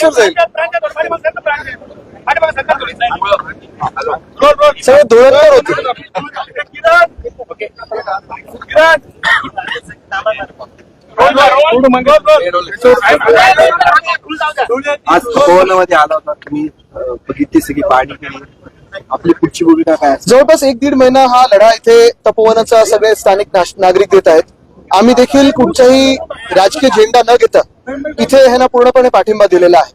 अक्षर जाईल सगळे धुरंधर होते. आज तपोवनामध्ये आला होता. तुम्ही बघितली सगळी केली आपली पुढची भूमिका काय जवळपास एक दीड महिना हा लढा इथे तपोवनाचा सगळे स्थानिक नागरिक देत आहेत. आम्ही देखील कुठचाही राजकीय झेंडा न घेता इथे ह्याला पूर्णपणे पाठिंबा दिलेला आहे.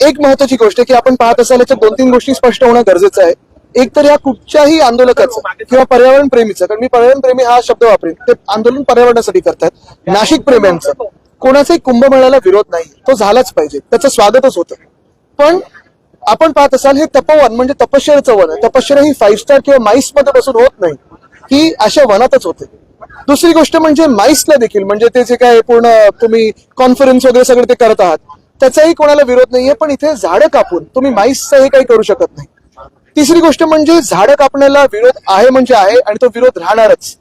एक महत्वाची गोष्ट की आपण पाहत असाल याच्या दोन तीन गोष्टी स्पष्ट होणं गरजेचं आहे. एक तर या कुठच्याही आंदोलकाचं किंवा पर्यावरण प्रेमीचं कारण मी पर्यावरण प्रेमी हा शब्द वापरेन ते आंदोलन पर्यावरणासाठी करतात. नाशिक प्रेम्यांचं. कोणाचाही कुंभमेळ्याला विरोध नाही. तो झालाच पाहिजे. त्याचं स्वागतच होतं. पण आपण पाहत असाल हे तपोवन म्हणजे तपश्चर्याचं वन आहे. तपश्चर्या ही फाईव्ह स्टार किंवा माईसमध्ये बसून होत नाही. ही अशा वनातच होते. दुसरी गोष्ट म्हणजे माईसला देखील म्हणजे ते जे काय पूर्ण तुम्ही कॉन्फरन्स वगैरे सगळे ते करत आहात त्याचाही कोणाला विरोध नाहीये पण इथे झाडं कापून तुम्ही माईसचं हे काही करू शकत नाही. तिसरी गोष्ट म्हणजे झाडं कापण्याला विरोध आहे म्हणजे आहे आणि तो विरोध राहणारच.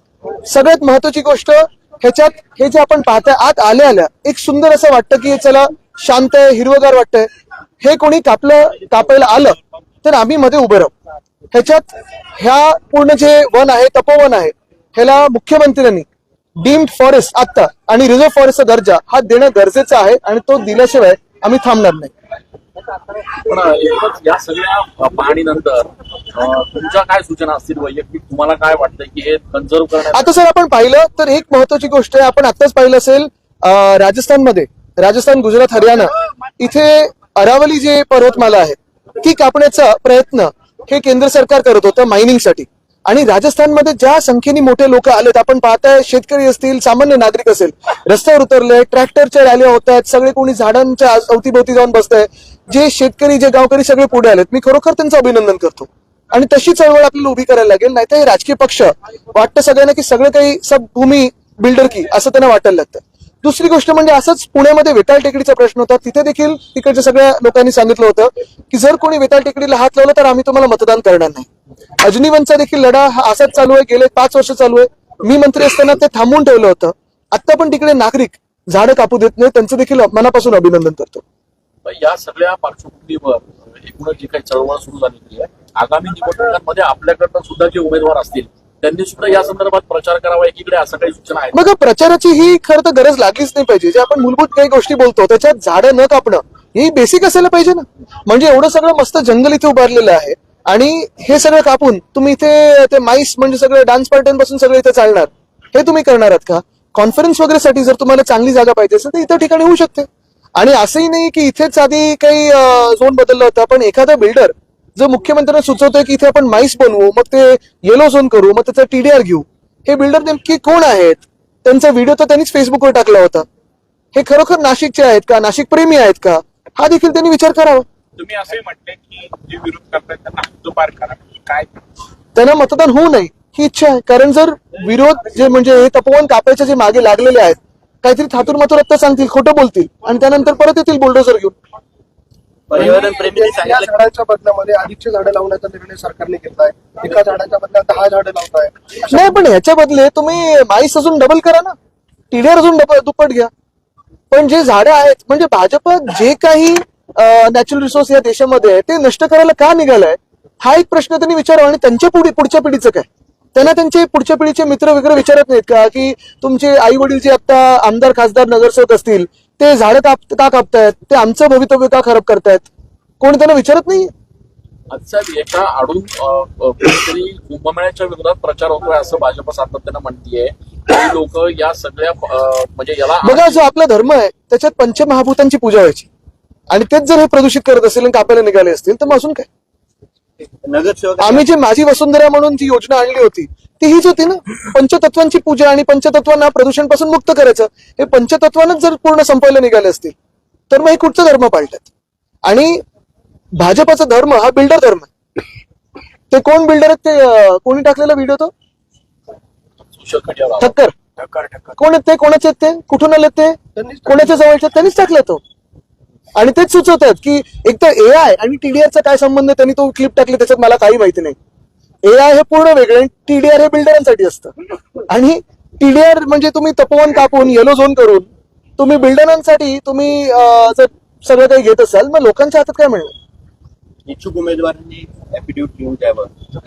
सगळ्यात महत्वाची गोष्ट ह्याच्यात हे जे आपण पाहताय आत आल्या आल्या एक सुंदर असं वाटतं की चला शांत आहे हिरवगार वाटतंय. हे कोणी कापलं कापायला आलं तर आम्ही मध्ये उभे राहू. ह्याच्यात ह्या पूर्ण जे वन आहे तपोवन आहे ह्याला मुख्यमंत्र्यांनी डीम्ड फॉरेस्ट आता आणि रिझर्व्ह फॉरेस्टचा दर्जा हा देणं गरजेचं आहे आणि तो दिल्याशिवाय आम्ही थांबणार नाही. पण एकूणच या सगळ्या पाहणीनंतर तुमच्या काय सूचना असतील? वैयक्तिक तुम्हाला काय वाटतंय की हे करण्यात आता जर आपण पाहिलं तर एक महत्वाची गोष्ट आहे. आपण आताच पाहिलं असेल राजस्थानमध्ये राजस्थान गुजरात हरियाणा इथे अरावली जे पर्वतमाला आहे ती कापण्याचा प्रयत्न हे केंद्र सरकार करत होतं मायनिंगसाठी आणि राजस्थानमध्ये ज्या संख्येने मोठे लोक आलेत आपण पाहताय शेतकरी असतील सामान्य नागरिक असेल रस्त्यावर उतरले ट्रॅक्टरच्या रॅल्या होत आहेत सगळे कोणी झाडांच्या अवतीभोवती जाऊन बसताय जे शेतकरी जे गावकरी सगळे पुढे आलेत. मी खरोखर त्यांचं अभिनंदन करतो. आणि तशी चळवळ आपल्याला उभी करायला लागेल नाहीतर हे राजकीय पक्ष वाटतं सगळ्यांना की सगळं काही सब भूमी बिल्डर की असं त्यांना वाटायला लागतं. दुसरी गोष्ट म्हणजे असंच पुण्यामध्ये वेताळ टेकडीचा प्रश्न होता. तिथे देखील तिकडच्या सगळ्या लोकांनी सांगितलं होतं की जर कोणी वेताळ टेकडीला हात लावला तर आम्ही तुम्हाला मतदान करणार नाही. अजनीवनचा देखील लढा हा असाच चालू आहे. गेले पाच वर्ष चालू आहे. मी मंत्री असताना ते थांबवून ठेवलं होतं. आता पण तिकडे नागरिक झाडं कापू देत नाही त्यांचं देखील मनापासून अभिनंदन करतो. या सगळ्या पार्श्वभूमीवर एकूणच जी काही चळवळ सुरू झालेली आहे आगामी निवडणुकांमध्ये आपल्याकडनं सुद्धा जे उमेदवार असतील त्यांनी सुद्धा या संदर्भात प्रचार करावा एकीकडे असं काही सूचना आहे बघा प्रचाराची ही खरं तर गरज लागलीच नाही पाहिजे. जे आपण मूलभूत काही गोष्टी बोलतो त्याच्यात झाडं न कापणं ही बेसिक असायला पाहिजे ना. म्हणजे एवढं सगळं मस्त जंगल इथे उभारलेलं आहे आणि हे सगळं कापून तुम्ही इथे ते माईस म्हणजे सगळे डान्स पार्ट्यांपासून सगळं इथे चालणार. हे तुम्ही करणार आहात का? कॉन्फरन्स वगैरे साठी जर तुम्हाला चांगली जागा पाहिजे असेल तर इतर ठिकाणी होऊ शकते. आणि असंही नाही की इथेच आधी काही झोन बदलला होता पण एखादा बिल्डर जर मुख्यमंत्र्यांना सुचवतोय की इथे आपण माईस बनवू मग ते येलो झोन करू मग त्याचा टीडीआर घेऊ. हे बिल्डर नेमके कोण आहेत? त्यांचा व्हिडिओ तर त्यांनीच फेसबुकवर टाकला होता. हे खरोखर नाशिकचे आहेत का? नाशिक प्रेमी आहेत का? हा देखील त्यांनी विचार करावा. तुम्ही असंही म्हटले की जे विरोध त्यांना हद्दपार करा. काय? त्यांना मतदान होऊ नये ही इच्छा आहे. कारण जर विरोध जे म्हणजे हे तपोवन कापायचे जे मागे लागलेले आहेत काहीतरी थातूर मातूर आत्ता सांगतील खोटं बोलतील आणि त्यानंतर परत येतील बुलडोजर घेऊन. पर्यावरण या झाडाच्या बदल्यामध्ये अधिकची झाडं लावण्याचा निर्णय सरकारने घेतलाय एका झाडाच्या बदल्यात दहा झाडं लावताय. नाही पण ह्याच्या बदले तुम्ही माईस अजून डबल करा ना. टीडीआर अजून डबल दुप्पट घ्या. पण जे झाडं आहेत म्हणजे भाजप जे काही नॅचरल रिसोर्स या देशामध्ये आहे ते नष्ट करायला का निघालाय? हा एक प्रश्न त्यांनी विचारावा आणि त्यांच्या पुढे पुढच्या पिढीचं काय? त्यांना त्यांचे पुढच्या पिढीचे मित्र वगैरे विचारत नाहीत का? की तुमचे आई वडील जे आता आमदार खासदार नगरसेवक असतील ते झाडं काप का कापतायत? ते आमचं भवितव्य का खराब करतायत? कोणी त्यांना विचारत नाही? आजच्या एका आडून कुठेतरी कुंभमेळ्याच्या विरोधात प्रचार होतोय असं भाजप सातत्यानं म्हणतीये. लोक या सगळ्या म्हणजे याला बघा जो आपला धर्म आहे त्याच्यात पंचमहाभूतांची पूजा व्हायची. आणि तेच जर हे प्रदूषित करत असेल आणि कापायला निघाले असतील तर मग अजून काय? आम्ही जी माझी वसुंधरा म्हणून जी योजना आणली होती ती हीच होती ना? पंचतत्वांची पूजा आणि पंचतत्वांना प्रदूषणपासून मुक्त करायचं हे पंचतत्वानच जर पूर्ण संपवायला निघाले असतील तर मग हे कुठचा धर्म पाळतात? आणि भाजपाचा धर्म हा बिल्डर धर्म आहे. ते कोण बिल्डर आहेत ते कोणी टाकलेला व्हिडिओ तो? ठक्कर. कोण आहेत ते? कोणाचे आहेत ते? कुठून आले ते? कोणाच्या जवळचे? त्यांनीच टाकला तो. आणि तेच सुचवतात की एक तर ए आय आणि टीडीआरचा काय संबंध आहे? त्यांनी तो क्लिप टाकली त्याच्यात मला काही माहिती नाही. ए आय हे पूर्ण वेगळे आणि टीडीआर हे बिल्डरांसाठी असतं. आणि टीडीआर म्हणजे तुम्ही तपोवन कापून येलो झोन करून तुम्ही बिल्डरांसाठी तुम्ही जर सगळं काही घेत असाल मग लोकांच्या हातात काय मिळणार? इच्छुक उमेदवारांनी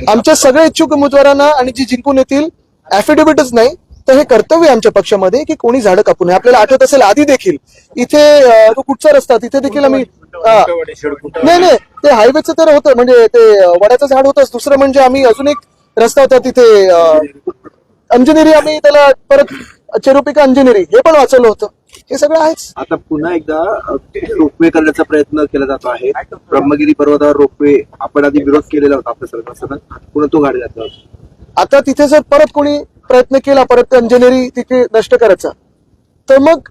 आमच्या सगळ्या इच्छुक उमेदवारांना आणि जी जिंकून येतील ऍफिडेव्हिटच नाही. तर हे कर्तव्य आमच्या पक्षामध्ये की कोणी झाडं कापू नये. आपल्याला आठवत असेल आधी देखील इथे तो कुठचा रस्ता तिथे देखील आम्ही नाही नाही ते हायवेचं तर होतं म्हणजे ते अं, वडाचं झाड होतंच दुसरं म्हणजे आम्ही अजून एक रस्ता होता तिथे अंजनेरी आम्ही त्याला परत चेरुपिका अंजनेरी हे पण वाचवलं होतं. हे सगळं आहेच. आता पुन्हा एकदा रोपवे करण्याचा प्रयत्न केला जातो आहे. ब्रह्मगिरी पर्वतावर रोपवे आपण आधी विरोध केलेला होता आपल्या सरकार पुन्हा तो गाडी होता. आता तिथे जर परत कोणी प्रयत्न केला परत अंजनेरी तिथे नष्ट करायचा. तर मग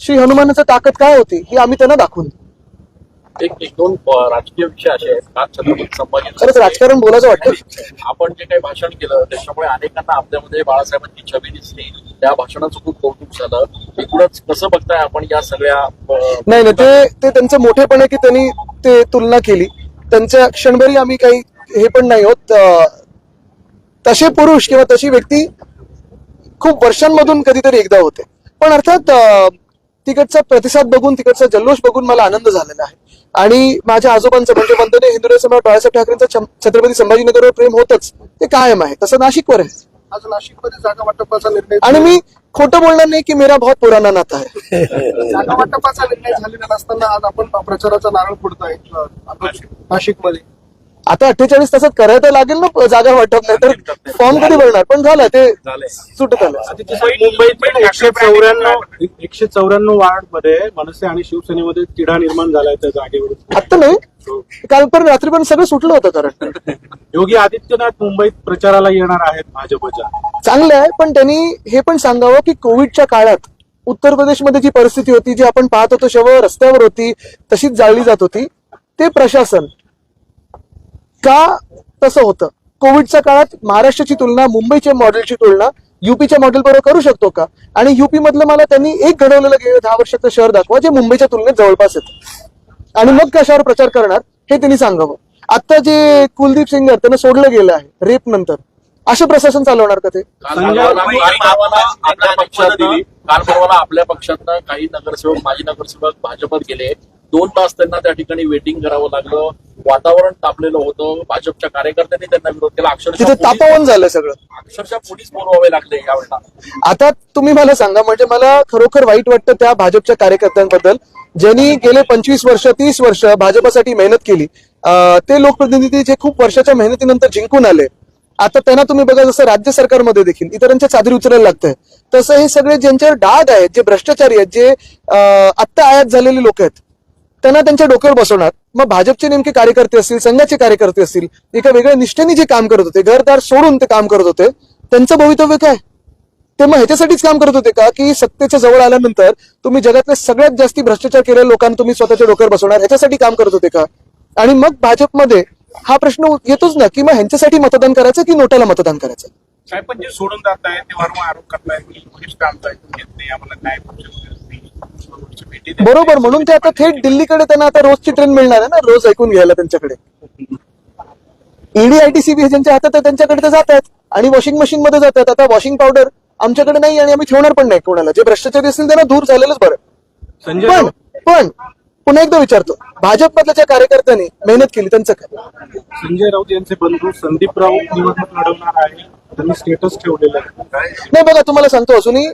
श्री हनुमानाचं ताकद काय होती ही आम्ही त्यांना दाखवून. एक एक दोन राजकीय विषय असे आहेत आज छत्रपती संभाजी खरंच राजकारण बोलायचं वाटतं. आपण जे काही भाषण केलं त्याच्यामुळे अनेकांना आपल्यामध्ये बाळासाहेबांची छबी दिसली. त्या भाषणाचं खूप कौतुक झालं. एकूणच कसं बघताय आपण या सगळ्या नाही नाही ते ते त्यांचं मोठेपण आहे की त्यांनी ते तुलना केली. त्यांच्या क्षणभरी आम्ही काही हे पण नाही होत. तसे पुरुष किंवा तशी व्यक्ती खूप वर्षांमधून कधीतरी एकदा होते. पण अर्थात तिकडचा प्रतिसाद बघून तिकडचा जल्लोष बघून मला आनंद झालेला आहे. आणि माझ्या आजोबांचं म्हणजे वंदनीय हिंदुराय सम्राट बाळासाहेब ठाकरेंचं छत्रपती संभाजीनगरवर प्रेम होतच. ते कायम आहे. तसं नाशिकवर आहे. आज नाशिकमध्ये जागा वाटपाचा निर्णय आणि मी खोटं बोलणार नाही की मेरा बहुत पुराना नाता है जागा वाटपाचा निर्णय झालेला नसताना आज आपण प्रचाराचा नारळ फोडतोय नाशिकमध्ये. आता अठ्ठेचाळीस तासात करायला लागेल ना जागा वाटप नाही तर फॉर्म कधी भरणार? पण झालं ते सुटत आलं. मुंबईत एकशे चौऱ्याण्णव एकशे चौऱ्याण्णव वार्डमध्ये मनसे आणि शिवसेनेमध्ये तिढा निर्माण झालाय त्या जागेवर आता नाही? काल पण रात्री पण सगळं सुटलं होतं कारण. योगी आदित्यनाथ मुंबईत प्रचाराला येणार आहेत भाजपच्या. चांगलं आहे पण त्यांनी हे पण सांगावं की कोविडच्या काळात उत्तर प्रदेशमध्ये जी परिस्थिती होती जी आपण पाहत होतो शव रस्त्यावर होती तशीच जाळली जात होती ते प्रशासन का तसं होतं? कोविडच्या काळात महाराष्ट्राची तुलना मुंबईच्या मॉडेलची तुलना युपीच्या मॉडेल बरोबर करू शकतो का? आणि युपी मधलं मला त्यांनी एक घडवलेलं गेलं दहा वर्षाचं शहर दाखवा जे मुंबईच्या तुलनेत जवळपास येतं आणि मग कशावर प्रचार करणार हे त्यांनी सांगावं. आता जे कुलदीप सिंगर त्यांना सोडलं गेलं आहे रेप नंतर. असं प्रशासन चालवणार का ते? आपल्या पक्षातनं काही नगरसेवक माजी नगरसेवक भाजपात गेले. दोन तास त्यांना त्या ठिकाणी वेटिंग करावं लागलं. वातावरण तापलेलं होतं. भाजपच्या कार्यकर्त्यांनी त्यांना विरोध केला. अक्षरशः तिथे तापवून झालं सगळं. अक्षरशः पोलीस बोलवावे लागले यावेळेला आता तुम्ही मला सांगा म्हणजे मला खरोखर वाईट वाटतं त्या भाजपच्या कार्यकर्त्यांबद्दल ज्यांनी गेले पंचवीस वर्ष तीस वर्ष भाजपासाठी मेहनत केली. अं, ते लोकप्रतिनिधी जे खूप वर्षाच्या मेहनतीनंतर जिंकून आले. आता त्यांना तुम्ही बघा जसं राज्य सरकारमध्ये देखील इतरांच्या चादरी उचलायला लागतंय. तसं हे सगळे ज्यांच्यावर डाग आहेत जे भ्रष्टाचारी आहेत जे अं, आत्ता आयात झालेले लोक आहेत त्यांना त्यांच्या डोक्यावर बसवणार. मग भाजपचे नेमके कार्यकर्ते असतील संघाचे कार्यकर्ते असतील एका वेगळ्या निष्ठेने जे काम करत होते घरदार सोडून ते काम करत होते त्यांचं भवितव्य काय? ते मग ह्याच्यासाठीच काम करत होते का? की सत्तेच्या जवळ आल्यानंतर तुम्ही जगातल्या सगळ्यात जास्ती भ्रष्टाचार केलेल्या लोकांना तुम्ही स्वतःच्या डोक्यावर बसवणार ह्याच्यासाठी काम करत होते का? आणि मग भाजपमध्ये हा प्रश्न येतोच ना की मग ह्यांच्यासाठी मतदान करायचं की नोटाला मतदान करायचं? पण जे सोडून जात आहे ते वारंवार आरोप करताय बरोबर म्हणून ते आता थेट दिल्लीकडे त्यांना आता रोजची ट्रेन मिळणार आहे ना? रोज ऐकून घ्यायला त्यांच्याकडे. ईडी आयटीसीबी ज्यांच्या हातात आहे त्यांच्याकडे ते जात आहेत आणि वॉशिंग मशीन मध्ये जातात. आता वॉशिंग पावडर आमच्याकडे नाही आणि आम्ही ठेवणार पण नाही कोणाला. जे भ्रष्टाचारी असतील त्यांना दूर झालेलंच बरं. पण पण पुन्हा एकदा विचारतो. भाजपमधल्या ज्या कार्यकर्त्यांनी मेहनत केली त्यांचं काय? संजय राऊत यांचे बंधू संदीप राऊत निवडणूक लढवणार आहे. त्यांनी स्टेटस ठेवलेलं आहे. नाही बघा तुम्हाला सांगतो अजूनही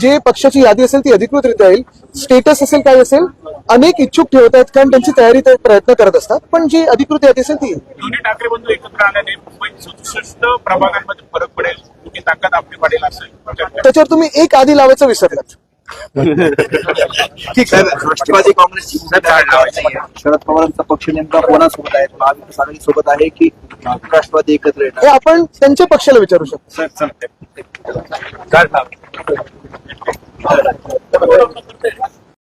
जे पक्षाची यादी असेल ती अधिकृतरित्या येईल. स्टेटस असेल काय असेल अनेक इच्छुक ठेवत आहेत कारण त्यांची तयारी ते प्रयत्न करत असतात. पण जी अधिकृत यादी असेल ती दोन्ही ठाकरे बंधू एकत्र आल्याने मुंबईत प्रभागांमध्ये फरक पडेल. ताकद आपली वाढेल असं चर्चा त्याच्यावर तुम्ही एक आधी लावायचं विसरलात ठीक आहे. राष्ट्रवादी काँग्रेस शरद पवारांचा पक्ष नेमका कोणासोबत आहे? महाविकास आघाडी सोबत आहे की राष्ट्रवादी एकत्र येणार? हे आपण त्यांच्या पक्षाला विचारू शकतो. सर चालतंय